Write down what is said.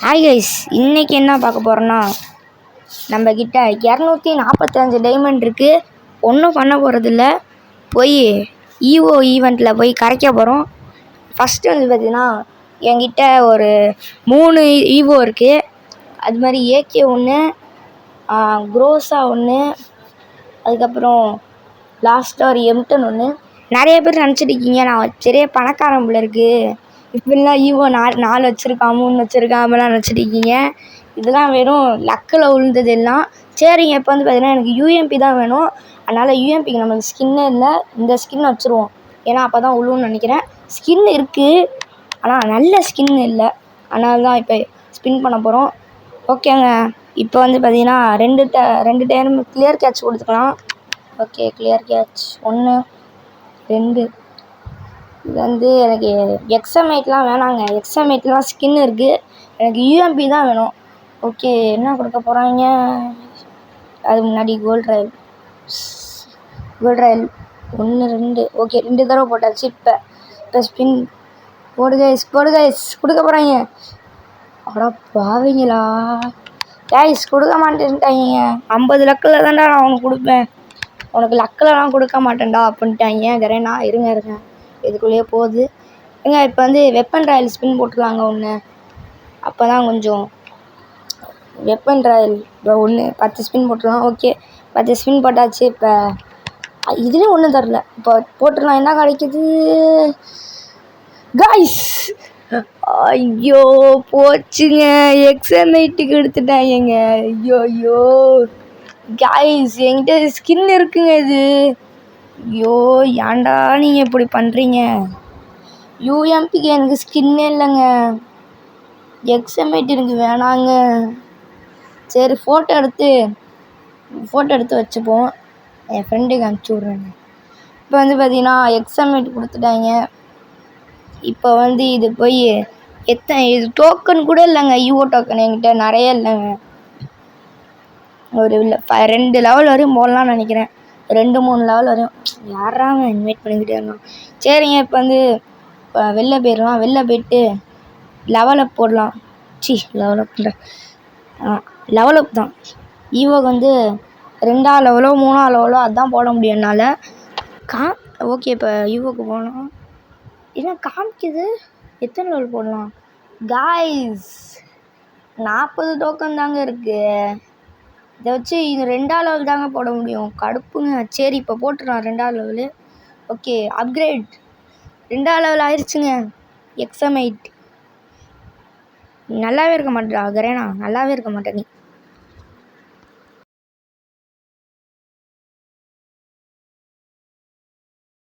Hi guys இன்றைக்கி என்ன பார்க்க போகிறோன்னா நம்ம கிட்ட இரநூத்தி நாற்பத்தஞ்சு டைமண்ட் இருக்குது ஒன்றும் பண்ண போகிறதில்ல போய் ஈவோ ஈவெண்ட்டில் போய் கரைக்க போகிறோம் ஃபஸ்ட்டு வந்து பார்த்திங்கன்னா என்கிட்ட ஒரு மூணு ஈவோ இருக்குது அது மாதிரி ஏகே ஒன்று குரோஸா ஒன்று அதுக்கப்புறம் லாஸ்ட்டாக ஒரு எம்டன் ஒன்று நிறைய பேர் நினச்சிட்டு இருக்கீங்க. நான் சரியாக பணக்காரன் இருக்குது இப்படிலாம் ஈவோ நாலு நாலு வச்சுருக்கான் மூணு வச்சுருக்கான் அப்படிலாம் நினச்சிட்டு இதெல்லாம் வெறும் லக்கில் விழுந்தது எல்லாம். சரிங்க இப்போ வந்து பார்த்தீங்கன்னா எனக்கு யூஎம்பி தான் வேணும். அதனால் யூஎம்பிக்கு நம்மளுக்கு ஸ்கின்னே இல்லை இந்த ஸ்கின் வச்சுருவோம். ஏன்னா அப்போ தான் விழுவுன்னு நினைக்கிறேன். ஸ்கின் இருக்குது ஆனால் நல்ல ஸ்கின் இல்லை. அதனால தான் இப்போ ஸ்பின் பண்ண போகிறோம் ஓகேங்க இப்போ வந்து பார்த்தீங்கன்னா ரெண்டு ட ரெண்டு டைம் கிளியர் கேட்ச் கொடுத்துக்கலாம். ஓகே கிளியர் கேட்ச் ஒன்று ரெண்டு. இது வந்து எனக்கு எக்ஸமைட்லாம் வேணாங்க. எக்ஸமைட்லாம் ஸ்கின் இருக்குது எனக்கு யூஎம்பி தான் வேணும். ஓகே என்ன கொடுக்க போகிறாங்க அது முன்னாடி கோல்ட் ராயல் கோல்ட் ராயல் ஒன்று ரெண்டு. ஓகே ரெண்டு தடவை போட்டாச்சு இப்போ. இப்போ ஸ்பின் போடு கைஸ் போடு கைஸ் கொடுக்க போகிறாங்க அடா பாவீங்களா. கைஸ் கொடுக்க மாட்டேன்ட்டாங்க ஐம்பது லக்கில் தான்டா நான் உனக்கு கொடுப்பேன். உனக்கு லக்கிலலாம் கொடுக்க மாட்டேன்டா அப்படின்ட்டாங்க கரேனா இருங்க இருங்க. இதுக்குள்ளேயே போகுது. ஏங்க இப்போ வந்து வெப்பன் ராயல் ஸ்பின் போட்டுருலாங்க ஒன்று அப்போ தான் கொஞ்சம் வெப்பன் ராயல் இப்போ ஒன்று பத்து ஸ்பின் போட்டுருலாம் ஓகே பத்து ஸ்பின் போட்டாச்சு. இப்போ இதுலேயும் ஒன்றும் தரல இப்போ போட்டுடலாம் என்ன கிடைக்கிது? காய்ஸ் ஐயோ போச்சுங்க. எக்ஸமைட்டுக்கு எடுத்துட்டாங்க ஐயோ ஐயோ காய்ஸ் என்கிட்ட ஸ்கின் இருக்குங்க இது. ஐயோ ஏன்டா நீங்கள் இப்படி பண்ணுறீங்க யூஎம்பிக்கு எனக்கு ஸ்கின்னே இல்லைங்க. எக்ஸமேட் எனக்கு வேணாங்க. சரி ஃபோட்டோ எடுத்து ஃபோட்டோ எடுத்து வச்சுப்போம். என் ஃப்ரெண்டுக்கு அனுப்பிச்சி விட்றேங்க இப்போ வந்து பார்த்தீங்கன்னா எக்ஸாமேட் கொடுத்துட்டாங்க. இப்போ வந்து இது போய் எத்தனை இது டோக்கன் கூட இல்லைங்க. யூஓ டோக்கன் என்கிட்ட நிறைய இல்லைங்க. ஒரு இல்லை ரெண்டு லெவல் வரையும் போடலாம்னு நினைக்கிறேன். ரெண்டு மூணு லெவல் வரையும். யாராங்க இன்வைட் பண்ணிக்கிட்டே இருந்தோம் சரிங்க இப்போ வந்து இப்போ வெளில போயிடலாம். வெளில போயிட்டு லெவலப் போடலாம். சி லெவலப்ன்ற லெவலப் தான். ஈவோக்கு வந்து ரெண்டாவது லெவலோ மூணாவது லெவலோ அதான் போட முடியும் என்னால். கா ஓகே இப்போ ஈவோக்கு போகலாம் என்ன காமிக்குது? எத்தனை லெவல் போடலாம்? காய்ஸ் நாற்பது டோக்கன் தாங்க இருக்குது இதை வச்சு இது ரெண்டாவது லெவல் தாங்க போட முடியும். கடுப்புங்க. சரி இப்போ போட்டுடலாம். ரெண்டாவது லெவலு ஓகே அப்கிரேட் ரெண்டாவது லெவல் ஆயிடுச்சுங்க எக்ஸமைட் நல்லாவே இருக்க மாட்டேடா கரேனா. நல்லாவே இருக்க மாட்டேன் நீ.